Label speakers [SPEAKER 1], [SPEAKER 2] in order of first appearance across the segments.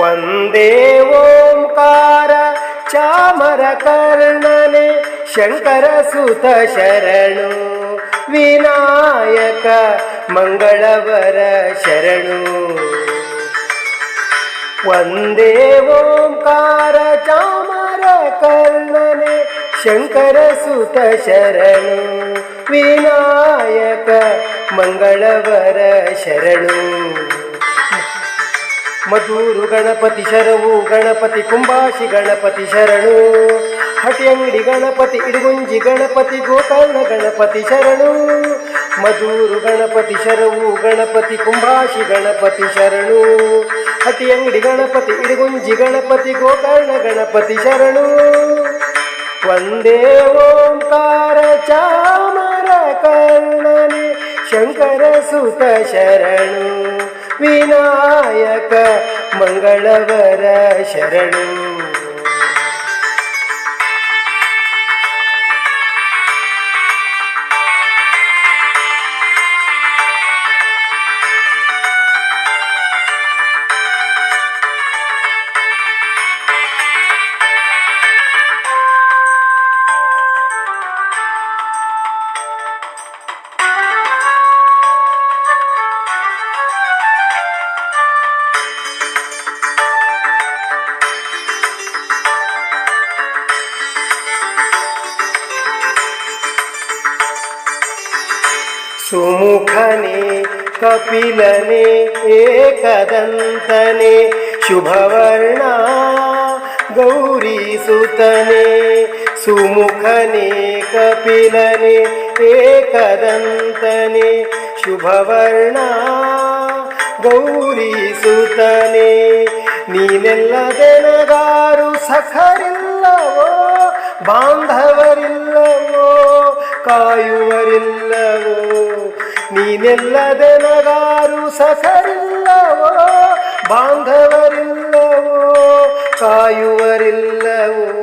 [SPEAKER 1] ವಂದೇ ಓಂಕಾರ ಚಾಮರ ಕರ್ಣನೆ ಶಂಕರ ಸುತ ಶರಣು ವಿನಾಯಕ ಮಂಗಳವರ ಶರಣು. ವಂದೇ ಓಂಕಾರ ಚಾಮರ ಕರ್ಣನೆ ಶಂಕರ ಸುತ ಶರಣು ವಿನಾಯಕ ಮಂಗಳವರ ಶರಣು. ಮಧುರು ಗಣಪತಿ ಶರವು ಗಣಪತಿ ಕುಂಬಾಶಿ ಗಣಪತಿ ಶರಣು. ಹಟಿಯಂಗಡಿ ಗಣಪತಿ, ಇಡುಗುಂಜಿ ಗಣಪತಿ, ಗೋಕರ್ಣ ಗಣಪತಿ ಶರಣು. ಮಧುರು ಗಣಪತಿ ಶರವು ಗಣಪತಿ ಕುಂಬಾಶಿ ಗಣಪತಿ ಶರಣು. ಹಟಿಯಂಗಡಿ ಗಣಪತಿ, ಇಡುಗುಂಜಿ ಗಣಪತಿ, ಗೋಕರ್ಣ ಗಣಪತಿ ಶರಣು. ವಂದೇ ಓಂಕಾರ ಚಾಮರ ಕರ್ಣನೆ, ಶಂಕರ ಸುತ ಶರಣು. ವಿನಾಯಕ ಮಂಗಳವರ ಶರಣು ಸುಮುಖನೆ ಕಪಿಲನೆ, ಏಕದಂತನೆ, ಶುಭವರ್ಣ, ಗೌರಿ ಸುತನೆ, ಸುಮುಖನೆ, ಕಪಿಲನೆ, ಏಕದಂತನೆ, ಶುಭವರ್ಣ, ಗೌರಿ ಸುತನೆ. ನೀನೆಲ್ಲದೆನಗಾರು ಸಖರಿಲ್ಲವೋ, ಬಾಂಧವರಿಲ್ಲವೋ ಕಾಯುವರಿಲ್ಲವೋ ನೀನೆಲ್ಲದೆನಗಾರು ಸಖರಿಲ್ಲವೋ ಬಾಂಧವರಿಲ್ಲವೋ, ಕಾಯುವರಿಲ್ಲವೋ?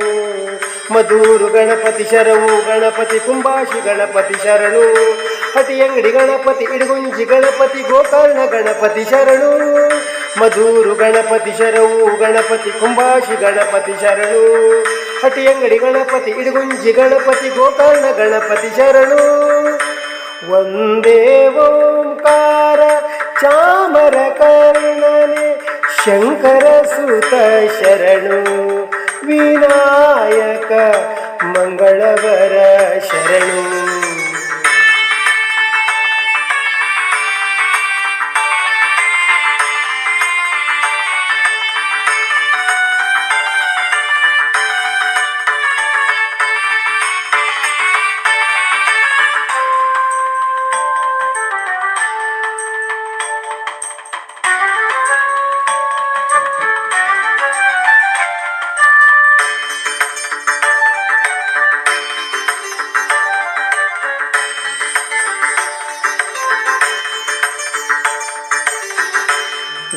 [SPEAKER 1] ಮಧೂರು ಗಣಪತಿ ಶರವು ಗಣಪತಿ ಕುಂಬಾಶಿ ಗಣಪತಿ ಶರಣು ಹಟಿಯಂಗಡಿ ಗಣಪತಿ, ಇಡಗುಂಜಿ ಗಣಪತಿ, ಗೋಕರ್ಣ ಗಣಪತಿ ಶರಣು, ಮಧೂರು ಗಣಪತಿ ಶರವು ಗಣಪತಿ ಕುಂಬಾಶಿ ಗಣಪತಿ ಶರಣು ಹಟಿಯಂಗಡಿ ಗಣಪತಿ, ಇಡಗುಂಜಿ ಗಣಪತಿ, ಗೋಕರ್ಣ ಗಣಪತಿ ಶರಣು. ವಂದೇ ಓಂಕಾರ ಚಾಮರ ಕರ್ಣನೆ ಶಂಕರ ಸುತ ಶರಣು ವಿನಾಯಕ ಮಂಗಳವರ ಶರಣು.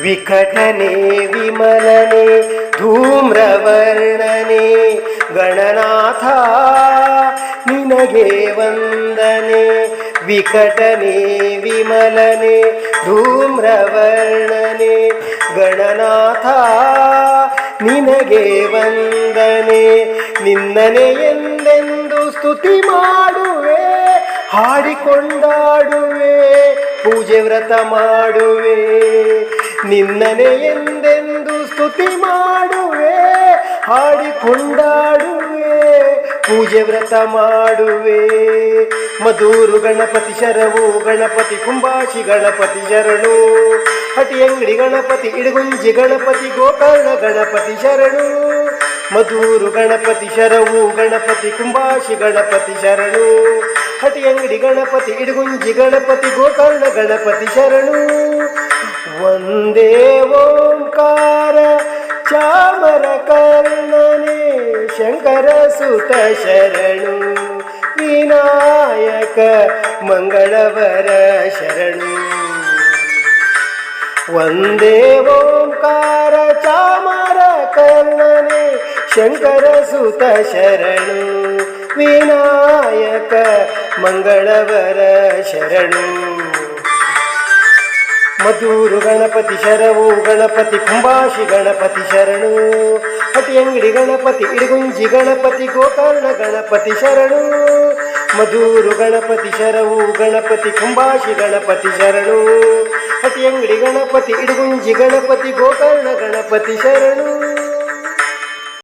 [SPEAKER 1] ವಿಕಟನೆ, ವಿಮಲನೆ, ಧೂಮ್ರವರ್ಣನೆ, ಗಣನಾಥ, ನಿನಗೆ ವಂದನೆ. ವಿಕಟನೆ, ವಿಮಲನೆ, ಧೂಮ್ರವರ್ಣನೆ, ಗಣನಾಥ, ನಿನಗೆ ವಂದನೆ. ನಿನ್ನನೆ ಎಂದೆಂದು ಸ್ತುತಿ ಮಾಡುವೆ, ಹಾಡಿಕೊಂಡಾಡುವೆ, ಪೂಜೆ ವ್ರತ ಮಾಡುವೆ. ನಿನ್ನನೆ ಎಂದೆಂದು ಸ್ತುತಿ ಮಾಡುವೆ, ಹಾಡಿಕೊಂಡಾಡುವೆ, ಪೂಜೆ ವ್ರತ ಮಾಡುವೆ. ಮಧೂರು ಗಣಪತಿ ಶರವು ಗಣಪತಿ ಕುಂಬಾಶಿ ಗಣಪತಿ ಶರಣು. ಹಟಿಯಂಗಡಿ ಗಣಪತಿ, ಇಡಗುಂಜಿ ಗಣಪತಿ, ಗೋಕರ್ಣ ಗಣಪತಿ ಶರಣು. ಮಧೂರು ಗಣಪತಿ ಶರವು ಗಣಪತಿ ಕುಂಬಾಶಿ ಗಣಪತಿ ಶರಣು. ಹಟಿಯಂಗಡಿ ಗಣಪತಿ, ಇಡಗುಂಜಿ ಗಣಪತಿ, ಗೋಕರ್ಣ ಗಣಪತಿ ಶರಣು. ವಂದೇ ಓಂಕಾರ, ಚಾಮರ ಕರ್ಣನೆ, ಶಂಕರ ಸುತ ಶರಣು, ವಿನಾಯಕ ಮಂಗಳವರ ಶರಣು. ವಂದೇ ಓಂಕಾರ, ಚಾಮರ ಕರ್ಣನೆ, ಶಂಕರ ಸುತ ಶರಣು, ವಿನಾಯಕ ಮಂಗಳವರ ಶರಣು. ಮದ್ದೂರು ಗಣಪತಿ ಶರವು, ಗಣಪತಿ ಕುಂಬಾಶಿ ಗಣಪತಿ ಶರಣು. ಹಟಿಯಂಗಡಿ ಗಣಪತಿ ಇಡಗುಂಜಿ ಗಣಪತಿ, ಗೋಕರ್ಣ ಗಣಪತಿ ಶರಣು. ಮಧೂರು ಗಣಪತಿ ಶರವು, ಗಣಪತಿ ಕುಂಬಾಶಿ ಗಣಪತಿ ಶರಣು. ಹಟಿಯಂಗಡಿ ಗಣಪತಿ ಇಡಗುಂಜಿ ಗಣಪತಿ, ಗೋಕರ್ಣ ಗಣಪತಿ ಶರಣು.